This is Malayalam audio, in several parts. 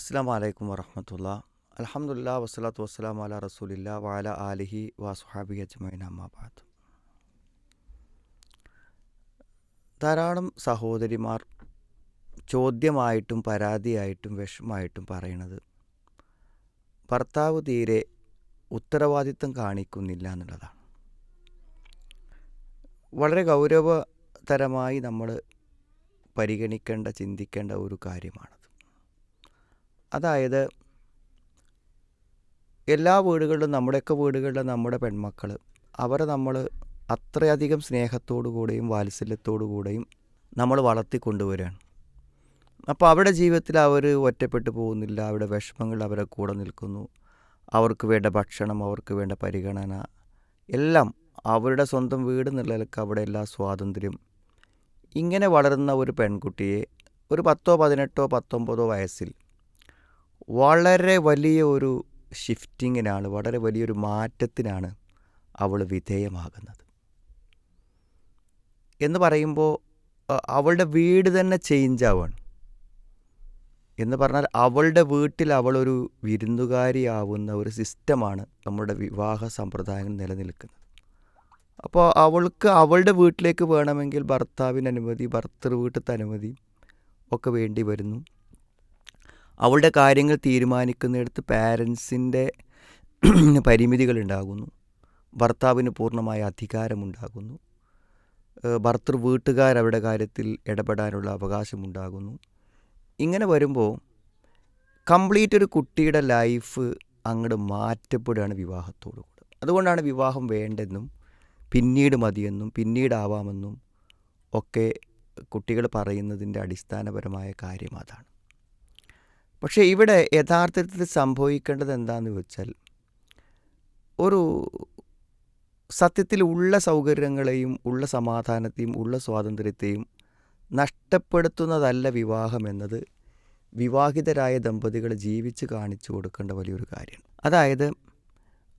അസ്സാം വലൈക്കും വറഹമത്തുള്ള. അലഹമുല്ല വസ്സലാത്തു വസ്സലാം അല റസൂലില്ല വാല ആലിഹി വാസുഹാബി അജ്മൈൻ അമ്മാബാദ് ധാരാളം സഹോദരിമാർ ചോദ്യമായിട്ടും പരാതിയായിട്ടും വിഷമായിട്ടും പറയണത് ഭർത്താവ് തീരെ ഉത്തരവാദിത്തം കാണിക്കുന്നില്ല എന്നുള്ളതാണ്. വളരെ ഗൗരവതരമായി നമ്മൾ പരിഗണിക്കേണ്ട ചിന്തിക്കേണ്ട ഒരു കാര്യമാണത് അതായത് എല്ലാ വീടുകളിലും നമ്മുടെയൊക്കെ വീടുകളിലും നമ്മുടെ പെൺമക്കൾ അവരെ നമ്മൾ അത്രയധികം സ്നേഹത്തോടു കൂടെയും വാത്സല്യത്തോടു കൂടെയും നമ്മൾ വളർത്തിക്കൊണ്ടുവരികയാണ്. അപ്പോൾ അവരുടെ ജീവിതത്തിൽ അവർ ഒറ്റപ്പെട്ടു പോകുന്നില്ല അവരുടെ വിഷമങ്ങൾ അവരെ കൂടെ നിൽക്കുന്നു അവർക്ക് വേണ്ട ഭക്ഷണം അവർക്ക് വേണ്ട പരിഗണന എല്ലാം അവരുടെ സ്വന്തം വീട് നിലനിൽക്ക് അവിടെ എല്ലാ സ്വാതന്ത്ര്യം. ഇങ്ങനെ വളരുന്ന ഒരു പെൺകുട്ടിയെ ഒരു പത്തോ പതിനെട്ടോ പത്തൊമ്പതോ വയസ്സിൽ വളരെ വലിയ ഒരു ഷിഫ്റ്റിങ്ങിനാണ് വളരെ വലിയൊരു മാറ്റത്തിനാണ് അവൾ വിധേയമാകുന്നത്. എന്ന് പറയുമ്പോൾ അവളുടെ വീട് തന്നെ ചേഞ്ച് ആവുകയാണ് എന്ന് പറഞ്ഞാൽ അവളുടെ വീട്ടിൽ അവളൊരു വിരുന്നുകാരിയാവുന്ന ഒരു സിസ്റ്റമാണ് നമ്മുടെ വിവാഹ സമ്പ്രദായങ്ങൾ നിലനിൽക്കുന്നത്. അപ്പോൾ അവൾക്ക് അവളുടെ വീട്ടിലേക്ക് വേണമെങ്കിൽ ഭർത്താവിന് അനുമതി ഭർത്തൃ വീട്ടിലത്തെ അനുമതി ഒക്കെ വേണ്ടി വരുന്നു. അവളുടെ കാര്യങ്ങൾ തീരുമാനിക്കുന്നിടത്ത് പാരൻസിന്റെ പരിമിതികളുണ്ടാകുന്നു. ഭർത്താവിന് പൂർണമായ അധികാരമുണ്ടാകുന്നു. ഭർത്തൃ വീട്ടുകാർ അവരുടെ കാര്യത്തിൽ ഇടപെടാനുള്ള അവകാശമുണ്ടാകുന്നു. ഇങ്ങനെ വരുമ്പോൾ കംപ്ലീറ്റ് ഒരു കുട്ടിയുടെ ലൈഫ് അങ്ങോട്ട് മാറ്റപ്പെടുകയാണ് വിവാഹത്തോടു കൂടെ. അതുകൊണ്ടാണ് വിവാഹം വേണ്ടെന്നും പിന്നീട് മതിയെന്നും പിന്നീടാവാമെന്നും ഒക്കെ കുട്ടികൾ പറയുന്നതിന്റെ അടിസ്ഥാനപരമായ കാര്യം അതാണ്. പക്ഷേ ഇവിടെ യഥാർത്ഥത്തിൽ സംഭവിക്കേണ്ടത് എന്താണെന്ന് വെച്ചാൽ ഒരു സത്യത്തിൽ ഉള്ള സൗകര്യങ്ങളെയും ഉള്ള സമാധാനത്തെയും ഉള്ള സ്വാതന്ത്ര്യത്തെയും നഷ്ടപ്പെടുത്തുന്നതല്ല വിവാഹം എന്നത്. വിവാഹിതരായ ദമ്പതികൾ ജീവിച്ച് കാണിച്ചു കൊടുക്കേണ്ട വലിയൊരു കാര്യമാണ് അതായത്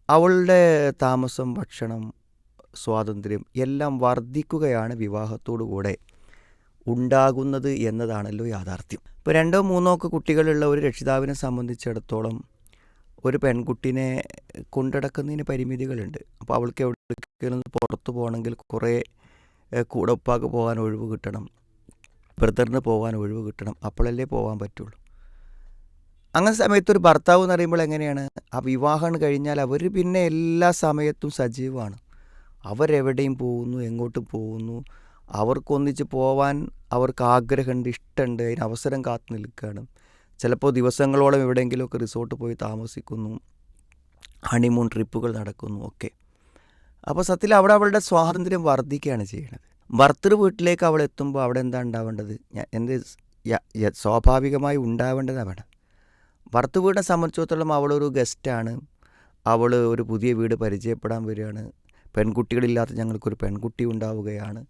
അവളുടെ താമസം ഭക്ഷണം സ്വാതന്ത്ര്യം എല്ലാം വർദ്ധിക്കുകയാണ് വിവാഹത്തോടു കൂടെ. ഉണ്ടാകുന്നത് എന്നതാണല്ലോ യാഥാർത്ഥ്യം. ഇപ്പോൾ രണ്ടോ മൂന്നോ ഒക്കെ കുട്ടികളുള്ള ഒരു രക്ഷിതാവിനെ സംബന്ധിച്ചിടത്തോളം ഒരു പെൺകുട്ടിനെ കൊണ്ടടക്കുന്നതിന് പരിമിതികളുണ്ട്. അപ്പോൾ അവൾക്ക് എവിടേക്കെങ്കിലും പുറത്തു പോകണമെങ്കിൽ കുറേ കൂടപ്പാക്ക് പോകാൻ ഒഴിവ് കിട്ടണം. ബ്രദറിന് പോകാൻ ഒഴിവ് കിട്ടണം. അപ്പോഴല്ലേ പോകാൻ പറ്റുള്ളൂ. അങ്ങനെ സമയത്ത് ഒരു ഭർത്താവ് എന്ന് പറയുമ്പോൾ എങ്ങനെയാണ്? ആ വിവാഹം കഴിഞ്ഞാൽ അവർ പിന്നെ എല്ലാ സമയത്തും സജീവമാണ്. അവരെവിടെയും പോകുന്നു എങ്ങോട്ടും പോകുന്നു. അവർക്കൊന്നിച്ച് പോവാൻ അവർക്ക് ആഗ്രഹമുണ്ട് ഇഷ്ടമുണ്ട് അതിന് അവസരം കാത്തു നിൽക്കുകയാണ് ചിലപ്പോൾ ദിവസങ്ങളോളം എവിടെയെങ്കിലുമൊക്കെ റിസോർട്ട് പോയി താമസിക്കുന്നു ഹണിമൂൺ ട്രിപ്പുകൾ നടക്കുന്നു ഒക്കെ. അപ്പോൾ സത്യത്തിൽ അവിടെ അവളുടെ സ്വാതന്ത്ര്യം വർദ്ധിക്കുകയാണ് ചെയ്യുന്നത് ഭർത്തൃ വീട്ടിലേക്ക് അവൾ എത്തുമ്പോൾ അവിടെ എന്താ ഉണ്ടാവേണ്ടത്? എന്റെ സ്വാഭാവികമായി ഉണ്ടാവേണ്ടത് അവിടെ. ഭർത്തൃ വീടിനെ സംബന്ധിച്ചിടത്തോളം അവളൊരു ഗസ്റ്റാണ് അവൾ ഒരു പുതിയ വീട് പരിചയപ്പെടാൻ വരികയാണ്. പെൺകുട്ടികളില്ലാത്ത ഞങ്ങൾക്കൊരു പെൺകുട്ടി ഉണ്ടാവുകയാണ്.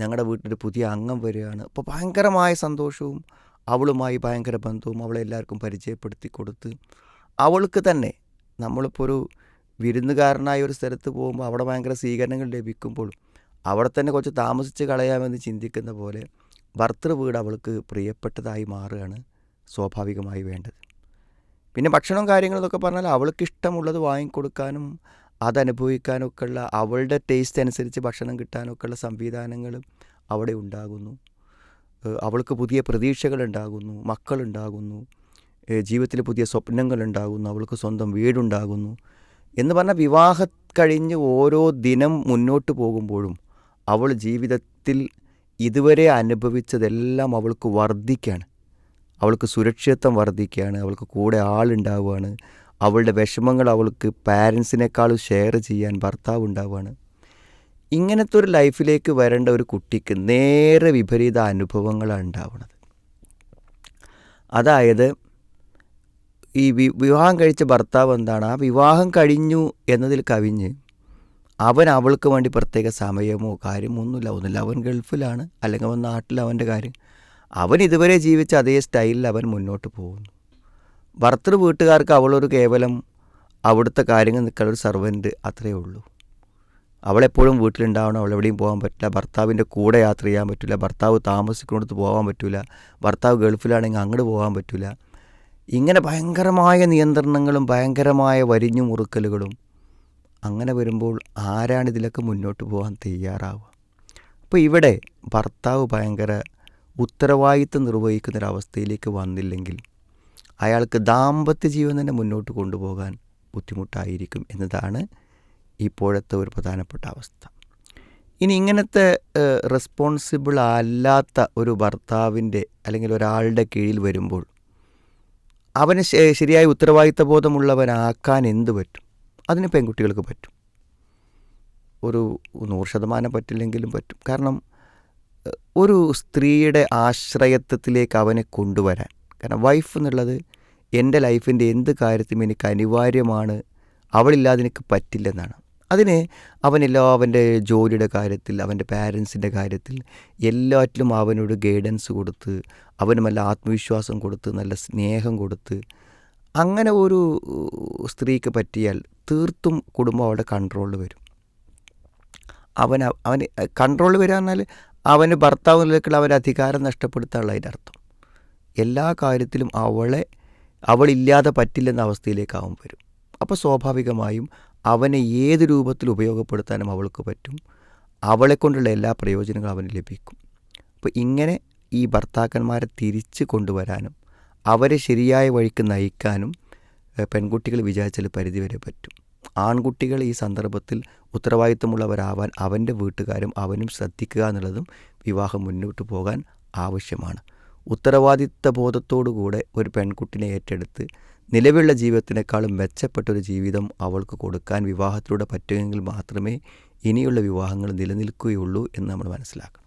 ഞങ്ങളുടെ വീട്ടിലൊരു പുതിയ അംഗം വരികയാണ്. അപ്പോൾ ഭയങ്കരമായ സന്തോഷവും അവളുമായി ഭയങ്കര ബന്ധവും അവളെ എല്ലാവർക്കും പരിചയപ്പെടുത്തി കൊടുത്ത് അവൾക്ക് തന്നെ നമ്മളിപ്പോൾ ഒരു വിരുന്നുകാരനായ ഒരു സ്ഥലത്ത് പോകുമ്പോൾ അവിടെ ഭയങ്കര സ്വീകരണങ്ങൾ ലഭിക്കുമ്പോൾ അവിടെ തന്നെ കുറച്ച് താമസിച്ച് കളയാമെന്ന് ചിന്തിക്കുന്ന പോലെ ഭർത്തൃ വീട് അവൾക്ക് പ്രിയപ്പെട്ടതായി മാറുകയാണ് സ്വാഭാവികമായി വേണ്ടത്. പിന്നെ ഭക്ഷണവും കാര്യങ്ങളൊക്കെ പറഞ്ഞാൽ അവൾക്ക് ഇഷ്ടമുള്ളത് വാങ്ങിക്കൊടുക്കാനും അതനുഭവിക്കാനും ഒക്കെ ഉള്ള അവളുടെ ടേസ്റ്റ് അനുസരിച്ച് ഭക്ഷണം കിട്ടാനൊക്കെ സംവിധാനങ്ങളും അവിടെ ഉണ്ടാകുന്നു. അവൾക്ക് പുതിയ പ്രതീക്ഷകൾ ഉണ്ടാകുന്നു മക്കളുണ്ടാകുന്നു ജീവിതത്തിൽ പുതിയ സ്വപ്നങ്ങൾ ഉണ്ടാകുന്നു അവൾക്ക് സ്വന്തം വീടുണ്ടാകുന്നു എന്ന് പറഞ്ഞാൽ വിവാഹ കഴിഞ്ഞ് ഓരോ ദിനം മുന്നോട്ട് പോകുമ്പോഴും അവൾ ജീവിതത്തിൽ ഇതുവരെ അനുഭവിച്ചതെല്ലാം അവൾക്ക് വർദ്ധിക്കുകയാണ്. അവൾക്ക് സുരക്ഷിതത്വം വർദ്ധിക്കുകയാണ് അവൾക്ക് കൂടെ ആളുണ്ടാവുകയാണ്. അവളുടെ വിഷമങ്ങൾ അവൾക്ക് പാരൻസിനേക്കാളും ഷെയർ ചെയ്യാൻ ഭർത്താവ് ഉണ്ടാവുകയാണ് ഇങ്ങനത്തെ ഒരു ലൈഫിലേക്ക് വരേണ്ട ഒരു കുട്ടിക്ക് നേരെ വിപരീത അനുഭവങ്ങളാണ് ഉണ്ടാവുന്നത് അതായത് ഈ വിവാഹം കഴിച്ച ഭർത്താവ് എന്താണ്? ആ വിവാഹം കഴിഞ്ഞു എന്നതിൽ കവിഞ്ഞ് അവൻ അവൾക്ക് വേണ്ടി പ്രത്യേക സമയമോ കാര്യമോ ഒന്നുമില്ല. ഒന്നുമില്ല അവൻ ഗൾഫിലാണ്. അല്ലെങ്കിൽ അവൻ നാട്ടിൽ അവന്റെ കാര്യം. അവൻ ഇതുവരെ ജീവിച്ച അതേ സ്റ്റൈലിൽ അവൻ മുന്നോട്ട് പോകുന്നു. ഭർത്തൃ വീട്ടുകാർക്ക് അവളൊരു കേവലം അവിടുത്തെ കാര്യങ്ങൾ നിൽക്കുന്ന ഒരു സർവന്റ് അത്രയേ ഉള്ളൂ. അവളെപ്പോഴും വീട്ടിലുണ്ടാവണം അവളെവിടെയും പോകാൻ പറ്റില്ല ഭർത്താവിന്റെ കൂടെ യാത്ര ചെയ്യാൻ പറ്റില്ല ഭർത്താവ് താമസിക്കുന്നിടത്ത് പോകാൻ പറ്റില്ല ഭർത്താവ് ഗൾഫിലാണെങ്കിൽ അങ്ങോട്ട് പോകാൻ പറ്റില്ല. ഇങ്ങനെ ഭയങ്കരമായ നിയന്ത്രണങ്ങളും ഭയങ്കരമായ വരിഞ്ഞു മുറുക്കലുകളും അങ്ങനെ വരുമ്പോൾ ആരാണ് ഇതിലൊക്കെ മുന്നോട്ട് പോകാൻ തയ്യാറാവുക? അപ്പോൾ ഇവിടെ ഭർത്താവ് ഭയങ്കര ഉത്തരവാദിത്വം നിർവഹിക്കുന്നൊരവസ്ഥയിലേക്ക് വന്നില്ലെങ്കിൽ അയാൾക്ക് ദാമ്പത്യ ജീവൻ തന്നെ മുന്നോട്ട് കൊണ്ടുപോകാൻ ബുദ്ധിമുട്ടായിരിക്കും എന്നതാണ് ഇപ്പോഴത്തെ ഒരു പ്രധാനപ്പെട്ട അവസ്ഥ. ഇനി ഇങ്ങനത്തെ റെസ്പോൺസിബിൾ അല്ലാത്ത ഒരു ഭർത്താവിന്റെ അല്ലെങ്കിൽ ഒരാളുടെ കീഴിൽ വരുമ്പോൾ അവന് ശരിയായ ഉത്തരവാദിത്ത ബോധമുള്ളവനാക്കാൻ എന്ത് പറ്റും? അതിന് പെൺകുട്ടികൾക്ക് പറ്റും. ഒരു നൂറ് ശതമാനം പറ്റില്ലെങ്കിലും പറ്റും. കാരണം ഒരു സ്ത്രീയുടെ ആശ്രയത്വത്തിലേക്ക് അവനെ കൊണ്ടുവരാൻ കാരണം വൈഫ് എന്നുള്ളത് എന്റെ ലൈഫിന്റെ എന്ത് കാര്യത്തിനും എനിക്ക് അനിവാര്യമാണ്. അവളില്ലാതെ എനിക്ക് പറ്റില്ലെന്നാണ്. അതിന് അവനെല്ലാ അവന്റെ ജോലിയുടെ കാര്യത്തിൽ അവന്റെ പാരൻസിന്റെ കാര്യത്തിൽ എല്ലാറ്റിലും അവനോട് ഗൈഡൻസ് കൊടുത്ത് അവന് നല്ല ആത്മവിശ്വാസം കൊടുത്ത് നല്ല സ്നേഹം കൊടുത്ത് അങ്ങനെ ഒരു സ്ത്രീക്ക് പറ്റിയാൽ തീർത്തും കുടുംബം അവളുടെ കൺട്രോളിൽ വരും. അവൻ അവന് കൺട്രോളിൽ വരിക എന്നാൽ അവന് ഭർത്താവ് നിലക്കുള്ള അവന്റെ അധികാരം നഷ്ടപ്പെടുത്താനുള്ള അതിന്റെ അർത്ഥം. എല്ലാ കാര്യത്തിലും അവളെ അവളില്ലാതെ പറ്റില്ലെന്ന അവസ്ഥയിലേക്ക് അവൻ വരും. അപ്പോൾ സ്വാഭാവികമായും അവനെ ഏത് രൂപത്തിൽ ഉപയോഗപ്പെടുത്താനും അവൾക്ക് പറ്റും. അവളെ കൊണ്ടുള്ള എല്ലാ പ്രയോജനങ്ങളും അവന് ലഭിക്കും. അപ്പോൾ ഇങ്ങനെ ഈ ഭർത്താക്കന്മാരെ തിരിച്ച് കൊണ്ടുവരാനും അവരെ ശരിയായ വഴിക്ക് നയിക്കാനും പെൺകുട്ടികൾ വിചാരിച്ചാൽ പരിധിവരെ പറ്റും. ആൺകുട്ടികൾ ഈ സന്ദർഭത്തിൽ ഉത്തരവാദിത്തമുള്ളവരാവാൻ അവന്റെ വീട്ടുകാരും അവനും ശ്രദ്ധിക്കുക എന്നുള്ളതും വിവാഹം മുന്നോട്ട് പോകാൻ ആവശ്യമാണ്. ഉത്തരവാദിത്ത ബോധത്തോടുകൂടെ ഒരു പെൺകുട്ടിനെ ഏറ്റെടുത്ത് നിലവിലുള്ള ജീവിതത്തിനേക്കാളും മെച്ചപ്പെട്ടൊരു ജീവിതം അവൾക്ക് കൊടുക്കാൻ വിവാഹത്തിലൂടെ പറ്റുമെങ്കിൽ മാത്രമേ ഇനിയുള്ള വിവാഹങ്ങൾ നിലനിൽക്കുകയുള്ളൂ എന്ന് നമ്മൾ മനസ്സിലാക്കണം.